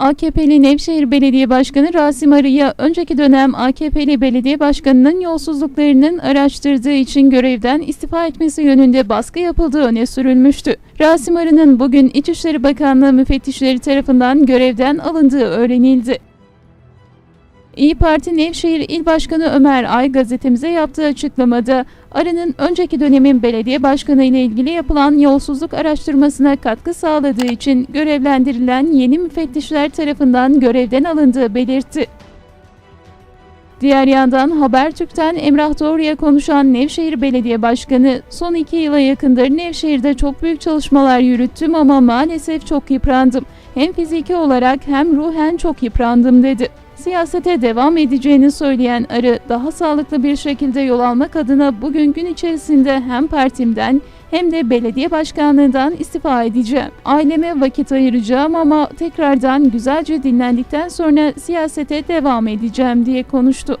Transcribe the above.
AKP'li Nevşehir Belediye Başkanı Rasim Arı'ya önceki dönem AKP'li belediye başkanının yolsuzluklarının araştırdığı için görevden istifa etmesi yönünde baskı yapıldığı öne sürülmüştü. Rasim Arı'nın bugün İçişleri Bakanlığı müfettişleri tarafından görevden alındığı öğrenildi. İyi Parti Nevşehir İl Başkanı Ömer Ay gazetemize yaptığı açıklamada Arı'nın önceki dönemin belediye başkanı ile ilgili yapılan yolsuzluk araştırmasına katkı sağladığı için görevlendirilen yeni müfettişler tarafından görevden alındığı belirtti. Diğer yandan Habertürk'ten Emrah Doğru'ya konuşan Nevşehir Belediye Başkanı, son iki yıla yakındır Nevşehir'de çok büyük çalışmalar yürüttüm ama maalesef çok yıprandım. Hem fiziki olarak hem ruhen çok yıprandım dedi. Siyasete devam edeceğini söyleyen Arı, daha sağlıklı bir şekilde yol almak adına bugün gün içerisinde hem partimden hem de belediye başkanlığından istifa edeceğim. Aileme vakit ayıracağım ama tekrardan güzelce dinlendikten sonra siyasete devam edeceğim diye konuştu.